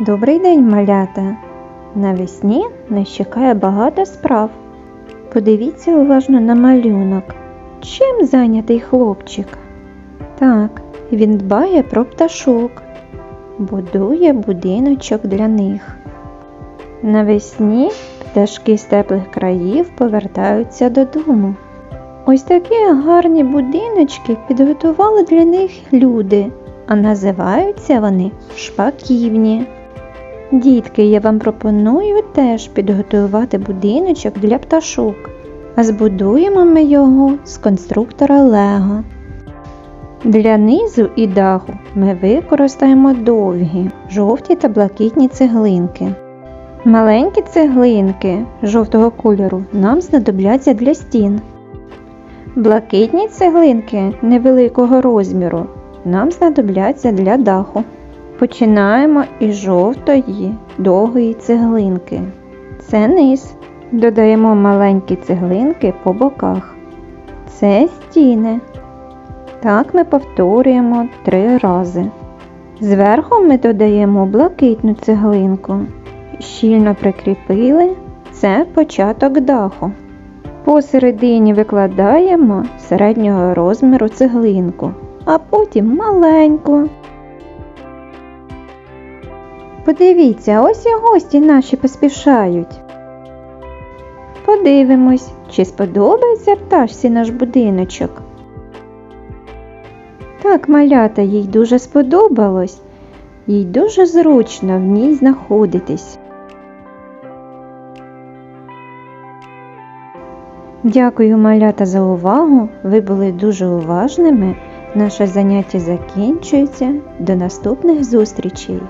Добрий день, малята! Навесні нас чекає багато справ. Подивіться уважно на малюнок. Чим зайнятий хлопчик? Так, він дбає про пташок, будує будиночок для них. Навесні пташки з теплих країв повертаються додому. Ось такі гарні будиночки підготували для них люди, а називаються вони шпаківні. Дітки, я вам пропоную теж підготувати будиночок для пташок, а збудуємо ми його з конструктора Лего. Для низу і даху ми використаємо довгі, жовті та блакитні цеглинки. Маленькі цеглинки жовтого кольору нам знадобляться для стін. Блакитні цеглинки невеликого розміру нам знадобляться для даху. Починаємо із жовтої довгої цеглинки. Це низ. Додаємо маленькі цеглинки по боках. Це стіни. Так ми повторюємо три рази. Зверху ми додаємо блакитну цеглинку. Щільно прикріпили це початок даху. Посередині викладаємо середнього розміру цеглинку, а потім маленьку. Подивіться, ось і гості наші поспішають. Подивимось, чи сподобається пташці наш будиночок. Так, малята, їй дуже сподобалось, їй дуже зручно в ній знаходитись. Дякую, малята, за увагу. Ви були дуже уважними. Наше заняття закінчується. До наступних зустрічей!